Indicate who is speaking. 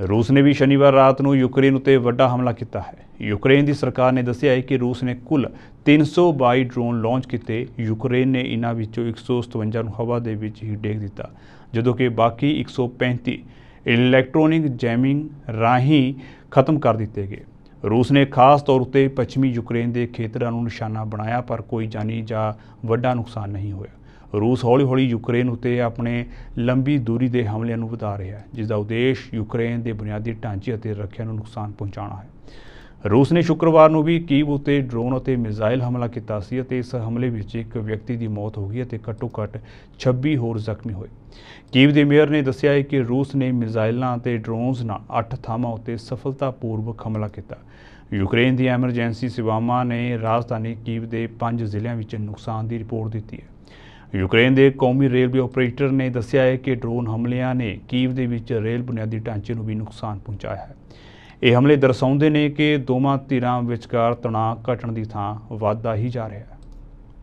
Speaker 1: ਰੂਸ ਨੇ ਵੀ ਸ਼ਨੀਵਾਰ ਰਾਤ ਨੂੰ ਯੂਕਰੇਨ ਉਤੇ ਵੱਡਾ ਹਮਲਾ ਕੀਤਾ ਹੈ। ਯੂਕਰੇਨ ਦੀ ਸਰਕਾਰ ਨੇ ਦੱਸਿਆ ਹੈ ਕਿ ਰੂਸ ਨੇ ਕੁੱਲ 322 ਡਰੋਨ ਲਾਂਚ ਕੀਤੇ। ਯੂਕਰੇਨ ਨੇ ਇਨ੍ਹਾਂ ਵਿੱਚੋਂ 157 ਨੂੰ ਹਵਾ ਦੇ ਵਿੱਚ ਹੀ ਡੇਗ ਦਿੱਤਾ, ਜਦੋਂ ਕਿ ਬਾਕੀ 135 ਇਲੈਕਟ੍ਰੋਨਿਕ ਜੈਮਿੰਗ ਰਾਹੀਂ ਖਤਮ ਕਰ ਦਿੱਤੇ ਗਏ। ਰੂਸ ਨੇ ਖਾਸ ਤੌਰ ਉਤੇ ਪੱਛਮੀ ਯੂਕਰੇਨ ਦੇ ਖੇਤਰਾਂ ਨੂੰ ਨਿਸ਼ਾਨਾ ਬਣਾਇਆ, ਪਰ ਕੋਈ ਜਾਨੀ ਜਾਂ ਵੱਡਾ ਨੁਕਸਾਨ ਨਹੀਂ ਹੋਇਆ। ਰੂਸ ਹੌਲੀ-ਹੌਲੀ ਯੂਕਰੇਨ ਉਤੇ ਆਪਣੇ ਲੰਬੀ ਦੂਰੀ ਦੇ ਹਮਲਿਆਂ ਨੂੰ ਵਧਾ ਰਿਹਾ ਹੈ, ਜਿਸ ਦਾ ਉਦੇਸ਼ ਯੂਕਰੇਨ ਦੇ ਬੁਨਿਆਦੀ ਢਾਂਚੇ ਅਤੇ ਰੱਖਿਆ ਨੂੰ ਨੁਕਸਾਨ ਪਹੁੰਚਾਉਣਾ ਹੈ। ਰੂਸ ਨੇ ਸ਼ੁੱਕਰਵਾਰ ਨੂੰ ਵੀ ਕੀਵ ਉਤੇ ਡਰੋਨ ਅਤੇ ਮਿਜ਼ਾਈਲ ਹਮਲਾ ਕੀਤਾ ਸੀ ਅਤੇ ਇਸ ਹਮਲੇ ਵਿੱਚ ਇੱਕ ਵਿਅਕਤੀ ਦੀ ਮੌਤ ਹੋ ਗਈ ਅਤੇ ਘੱਟੋ-ਘੱਟ 26 ਹੋਰ ਜ਼ਖਮੀ ਹੋਏ। ਕੀਵ ਦੇ ਮੇਅਰ ਨੇ ਦੱਸਿਆ ਹੈ ਕਿ ਰੂਸ ਨੇ ਮਿਜ਼ਾਈਲਾਂ ਅਤੇ ਡਰੋਨਸ ਨਾਲ 8 ਥਾਵਾਂ ਉਤੇ ਸਫਲਤਾਪੂਰਵਕ ਹਮਲਾ ਕੀਤਾ। ਯੂਕਰੇਨ ਦੀ ਐਮਰਜੈਂਸੀ ਸੇਵਾਵਾਂ ਨੇ ਰਾਜਧਾਨੀ ਕੀਵ ਦੇ 5 ਜ਼ਿਲ੍ਹਿਆਂ ਵਿੱਚ ਨੁਕਸਾਨ ਦੀ ਰਿਪੋਰਟ ਦਿੱਤੀ ਹੈ। ਯੂਕਰੇਨ ਦੇ ਕੌਮੀ ਰੇਲਵੇ ਆਪਰੇਟਰ ਨੇ ਦੱਸਿਆ ਹੈ ਕਿ ਡਰੋਨ ਹਮਲਿਆਂ ਨੇ ਕੀਵ ਦੇ ਵਿੱਚ ਰੇਲ ਬੁਨਿਆਦੀ ਢਾਂਚੇ ਨੂੰ ਵੀ ਨੁਕਸਾਨ ਪਹੁੰਚਾਇਆ ਹੈ। ਇਹ ਹਮਲੇ ਦਰਸਾਉਂਦੇ ਨੇ ਕਿ ਦੋਵਾਂ ਧਿਰਾਂ ਵਿਚਕਾਰ ਤਣਾਅ ਘਟਣ ਦੀ ਥਾਂ ਵੱਧਦਾ ਹੀ ਜਾ ਰਿਹਾ ਹੈ।